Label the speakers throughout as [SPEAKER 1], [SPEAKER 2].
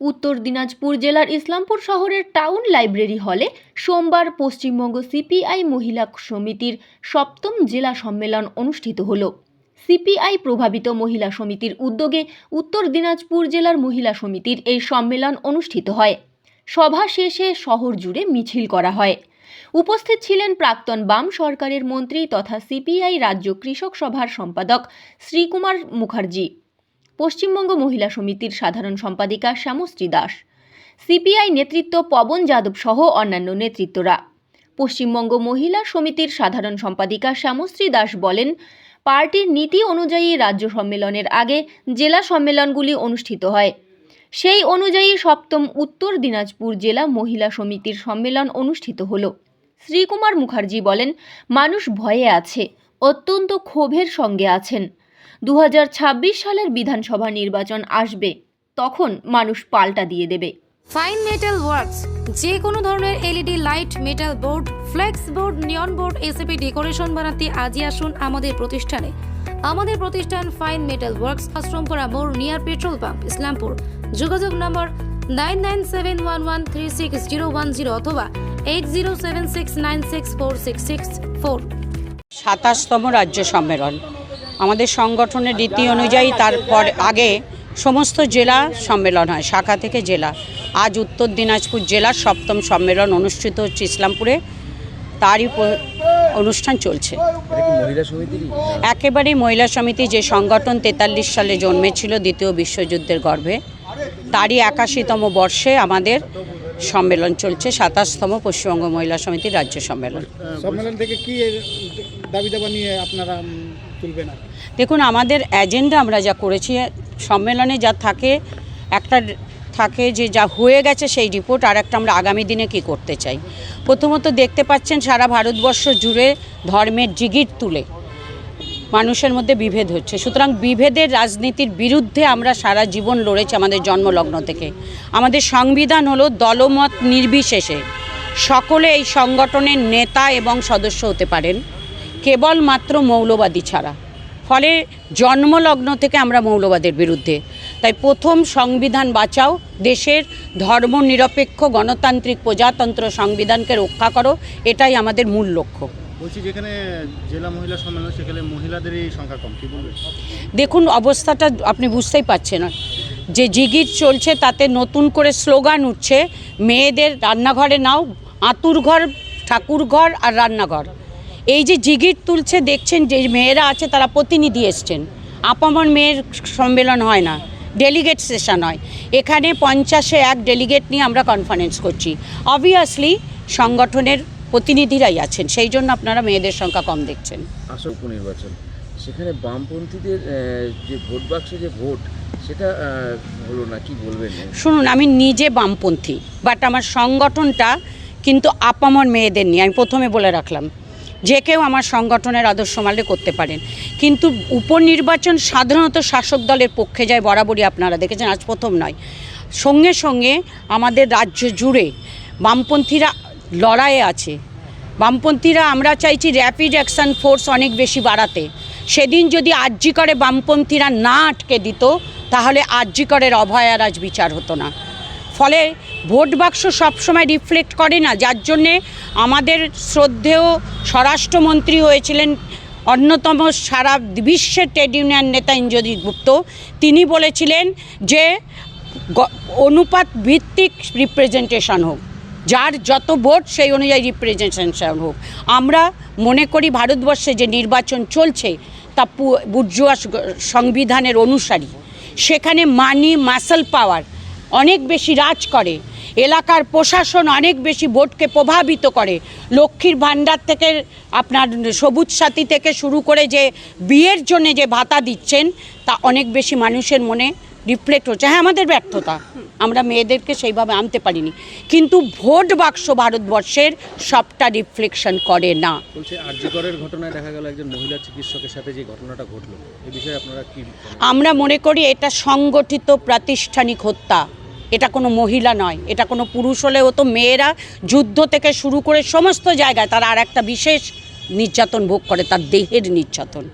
[SPEAKER 1] উত্তর দিনাজপুর জেলার ইসলামপুর শহরের টাউন লাইব্রেরি হলে সোমবার পশ্চিমবঙ্গ সিপিআই মহিলা সমিতির সপ্তম জেলা সম্মেলন অনুষ্ঠিত হলো। সিপিআই প্রভাবিত মহিলা সমিতির উদ্যোগে উত্তর দিনাজপুর জেলার মহিলা সমিতির এই সম্মেলন অনুষ্ঠিত হয়। সভা শেষে শহর জুড়ে মিছিল করা হয়। উপস্থিত ছিলেন প্রাক্তন বাম সরকারের মন্ত্রী তথা সিপিআই রাজ্য কৃষক সভার সম্পাদক শ্রীকুমার মুখার্জি। পশ্চিমবঙ্গ মহিলা সমিতির সাধারণ সম্পাদিকা শ্যামশ্রী দাস। সিপিআই নেতৃত্ব পবন যাদব সহ অন্যান্য নেতৃত্বরা। পশ্চিমবঙ্গ মহিলা সমিতির সাধারণ সম্পাদিকা শ্যামশ্রী দাস বলেন, পার্টির নীতি অনুযায়ী রাজ্য সম্মেলনের আগে জেলা সম্মেলনগুলি অনুষ্ঠিত হয়। সেই অনুযায়ী সপ্তম উত্তর দিনাজপুর জেলা মহিলা সমিতির সম্মেলন অনুষ্ঠিত হল। শ্রীকুমার মুখার্জি বলেন, মানুষ ভয়ে আছে, অত্যন্ত ক্ষোভের সঙ্গে আছেন। দু হাজার ছাব্বিশ সালের বিধানসভা নির্বাচন আসবে তখন মানুষ পাল্টা দিয়ে দেবে।
[SPEAKER 2] ফাইন মেটাল ওয়ার্কস যে কোনো ধরনের LED light metal board flex board neon board ACP decoration বানাতে আজই আসুন আমাদের প্রতিষ্ঠানে। আমাদের প্রতিষ্ঠান ফাইন মেটাল ওয়ার্কস আশ্রমপুরা মোড় নিয়ার পেট্রোল পাম্প ইসলামপুর। যোগাযোগ number nine nine seven one one three six zero one zero অথবা eight zero seven six nine six four six six four
[SPEAKER 3] সাতাশতম রাজ্য সম্মেলন। আমাদের সংগঠনের রীতি অনুযায়ী তারপর আগে সমস্ত জেলা সম্মেলন হয় শাখা থেকে জেলা। আজ উত্তর দিনাজপুর জেলার সপ্তম সম্মেলন অনুষ্ঠিত হচ্ছে ইসলামপুরে। তারই অনুষ্ঠান চলছে। একেবারেই মহিলা সমিতি যে সংগঠন তেতাল্লিশ সালে জন্মেছিল দ্বিতীয় বিশ্বযুদ্ধের গর্ভে তারই একাশিতম বর্ষে আমাদের সম্মেলন চলছে সাতাশতম পশ্চিমবঙ্গ মহিলা সমিতির রাজ্য সম্মেলন।
[SPEAKER 4] সম্মেলন থেকে কি দাবি দাবা নিয়ে আপনারা উম, তুলবেন আর
[SPEAKER 3] দেখুন আমাদের এজেন্ডা আমরা যা করেছি সম্মেলনে যা থাকে একটা থাকে যে যা হয়ে গেছে সেই রিপোর্ট আর একটা আমরা আগামী দিনে কি করতে চাই। প্রথমত দেখতে পাচ্ছেন সারা ভারতবর্ষ জুড়ে ধর্মের জিগির তুলে মানুষের মধ্যে বিভেদ হচ্ছে। সুতরাং বিভেদের রাজনীতির বিরুদ্ধে আমরা সারা জীবন লড়েছি আমাদের জন্মলগ্ন থেকে। আমাদের সংবিধান হলো দলমত নির্বিশেষে। সকলে এই সংগঠনের নেতা এবং সদস্য হতে পারেন। কেবলমাত্র মৌলবাদী ছাড়া। ফলে জন্মলগ্ন থেকে আমরা মৌলবাদের বিরুদ্ধে। তাই প্রথম সংবিধান বাঁচাও দেশের ধর্ম নিরপেক্ষ গণতান্ত্রিক প্রজাতন্ত্র সংবিধানকে রক্ষা করো এটাই আমাদের মূল লক্ষ্য।
[SPEAKER 4] বলছি যেখানে জেলা মহিলা সম্মেলন সেখানে মহিলাদেরই সংখ্যা কম কি বলবেন?
[SPEAKER 3] দেখুন অবস্থাটা আপনি বুঝতেই পারছেন। যে জিগির চলছে তাতে নতুন করে স্লোগান উঠছে মেয়েদের রান্নাঘরে নাও আঁতুর ঘর ঠাকুর ঘর আর রান্নাঘর। এই যে জিগির তুলছে দেখছেন যে মেয়েরা আছে তারা প্রতিনিধি এসছেন। আপামর মেয়ের সম্মেলন হয় না ডেলিগেট সেশন হয়। এখানে পঞ্চাশে এক ডেলিগেট নিয়ে আমরা কনফারেন্স করছি। অবভিয়াসলি সংগঠনের প্রতিনিধিরাই আছেন সেই জন্য আপনারা মেয়েদের সংখ্যা কম দেখছেন।
[SPEAKER 5] আসল উপনির্বাচন। সেখানে বামপন্থীদের যে ভোট বাক্সে যে ভোট সেটা হলো না কি বলবেন?
[SPEAKER 3] শুনুন আমি নিজে বামপন্থী বাট আমার সংগঠনটা কিন্তু আপামর মেয়েদের নিয়ে আমি প্রথমে বলে রাখলাম। যে কেউ আমার সংগঠনের আদর্শ মানলে করতে পারেন। কিন্তু উপনির্বাচন সাধারণত শাসক দলের পক্ষে যায় বরাবরই আপনারা দেখেছেন, আজ প্রথম নয়। সঙ্গে সঙ্গে আমাদের রাজ্য জুড়ে বামপন্থীরা লড়াইয়ে আছে। বামপন্থীরা আমরা চাইছি র্যাপিড অ্যাকশন ফোর্স অনেক বেশি বাড়াতে। সেদিন যদি আর্জি করে বামপন্থীরা না আটকে দিত, তাহলে আর্জি করের অভয়ার আজ বিচার হতো না। ফলে ভোট বাক্স সবসময় রিফ্লেক্ট করে না, যার জন্যে আমাদের শ্রদ্ধেয় স্বরাষ্ট্রমন্ত্রী হয়েছিলেন অন্যতম সারা বিশ্বের ট্রেড ইউনিয়ন নেতা ইন্দ্রজিৎ গুপ্ত। তিনি বলেছিলেন যে অনুপাত ভিত্তিক রিপ্রেজেন্টেশন হোক, যার যত ভোট সেই অনুযায়ী রিপ্রেজেন্টেশন হোক। আমরা মনে করি ভারতবর্ষে যে নির্বাচন চলছে, তা বুর্জুয়া সংবিধানের অনুসারী। সেখানে মানি মাসল পাওয়ার অনেক বেশি রাজ করে। এলাকার প্রশাসন অনেক বেশি ভোটকে প্রভাবিত করে। লক্ষ্মীর ভাণ্ডার থেকে আপনার সবুজ সাথী থেকে শুরু করে যে বিয়ের জন্য যে ভাতা দিচ্ছেন তা অনেক বেশি মানুষের মনে রিফ্লেক্ট হচ্ছে। হ্যাঁ আমাদের ব্যর্থতা। আমরা মেয়েদেরকে সেইভাবে আনতে পারিনি। কিন্তু ভোট বাক্স ভারতবর্ষের সবটা রিফ্লেকশন করে না।
[SPEAKER 5] ঘটনায় দেখা গেল একজন মহিলা চিকিৎসকের সাথে যে ঘটনাটা ঘটলো এই বিষয়ে আপনারা কি
[SPEAKER 3] আমরা মনে করি এটা সংগঠিত প্রাতিষ্ঠানিক হত্যা। এটা কোনো মহিলা নয়, এটা কোনো পুরুষ হলেও তো মেয়েরা যুদ্ধ থেকে শুরু করে সমস্ত জায়গায় তারা আর একটা বিশেষ নির্যাতন ভোগ করে, তার দেহের নির্যাতন।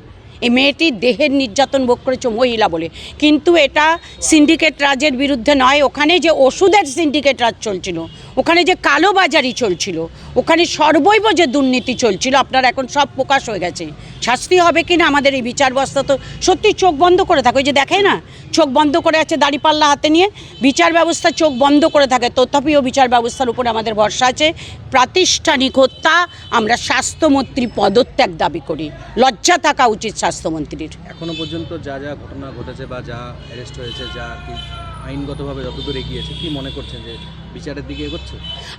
[SPEAKER 3] এই মেয়েটির দেহের নির্যাতন ভোগ করেছে মহিলা বলে। কিন্তু এটা সিন্ডিকেট রাজের বিরুদ্ধে নয়, ওখানে যে ওষুধের সিন্ডিকেট রাজ চলছিল, ওখানে যে কালোবাজারি চলছিল, ওখানে সর্বৈব যে দুর্নীতি চলছিল, আপনার এখন সব প্রকাশ হয়ে গেছে। শাস্তি হবে কি না আমাদের এই বিচার ব্যবস্থা তো সত্যি চোখ বন্ধ করে থাকে। ওই যে দেখে না, চোখ বন্ধ করে আছে দাড়িপাল্লা হাতে নিয়ে, বিচার ব্যবস্থা চোখ বন্ধ করে থাকে। তথাপিও বিচার ব্যবস্থার উপরে আমাদের ভরসা আছে। প্রাতিষ্ঠানিক হত্যা, আমরা স্বাস্থ্যমন্ত্রী পদত্যাগ দাবি করি। লজ্জা থাকা উচিত স্বাস্থ্যমন্ত্রীর।
[SPEAKER 6] এখনও পর্যন্ত যা যা ঘটনা ঘটেছে বা যা অ্যারেস্ট হয়েছে যা কি আইনগতভাবে যতদূর এগিয়েছে কি মনে করছেন যে বিচারের দিকে এগোচ্ছে?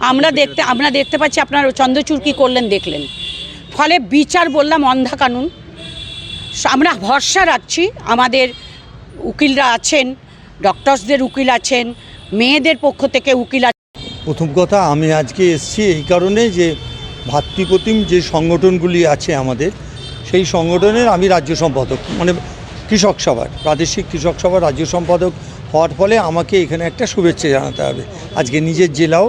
[SPEAKER 3] আমরা দেখতে আমরা দেখতে পাচ্ছি আপনার চন্দ্রচূড় কী করলেন দেখলেন। ফলে বিচার বললাম অন্ধা কানুন। আমরা ভরসা রাখছি আমাদের উকিলরা আছেন ডক্টরসদের উকিল আছেন মেয়েদের পক্ষ থেকে উকিল আছেন
[SPEAKER 7] প্রথম কথা আমি আজকে এসেছি এই কারণে যে ভাতৃপ্রতিম যে সংগঠনগুলি আছে আমাদের সেই সংগঠনের আমি রাজ্য সম্পাদক মানে কৃষক সভার, প্রাদেশিক কৃষক সভার রাজ্য সম্পাদক হওয়ার ফলে আমাকে এখানে একটা শুভেচ্ছা জানাতে হবে। আজকে নিজের জেলাও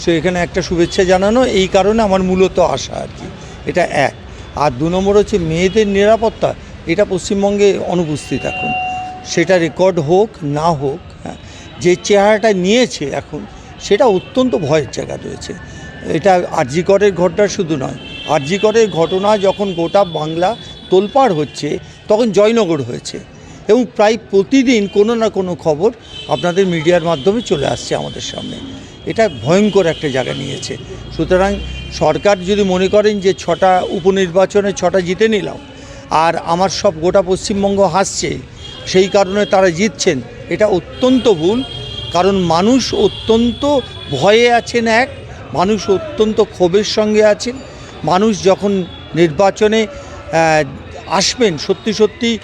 [SPEAKER 7] সে এখানে একটা শুভেচ্ছা জানানো, এই কারণে আমার মূলত আশা আর কি। এটা এক। আর দু নম্বর হচ্ছে মেয়েদের নিরাপত্তা, এটা পশ্চিমবঙ্গে অনুপস্থিত এখন। সেটা রেকর্ড হোক, না হোক হ্যাঁ যে চেহারাটা নিয়েছে এখন, সেটা অত্যন্ত ভয়ের জায়গা রয়েছে। এটা আরজিকরের ঘটনা শুধু নয় আরজিকরের ঘটনা যখন গোটা বাংলা তোলপাড় হচ্ছে, তখন জয়নগর হয়েছে। এবং প্রায় প্রতিদিন কোনো না কোনো খবর আপনাদের মিডিয়ার মাধ্যমে চলে আসছে আমাদের সামনে। এটা ভয়ঙ্কর একটা জায়গা নিয়েছে। সুতরাং সরকার যদি মনে করেন যে ছটা উপনির্বাচনে ছটা জিতে নিলাম, আর আমার সব গোটা পশ্চিমবঙ্গ হাসছে, সেই কারণে তারা জিতছেন, এটা অত্যন্ত ভুল। কারণ মানুষ অত্যন্ত ভয়ে আছেন এক, মানুষ অত্যন্ত ক্ষোভের সঙ্গে আছেন। মানুষ যখন নির্বাচনে আসবেন সত্যি সত্যি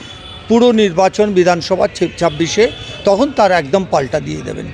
[SPEAKER 7] পুরো নির্বাচন বিধানসভা ছাব্বিশে, তখন তার একদম পাল্টা দিয়ে দেবেন।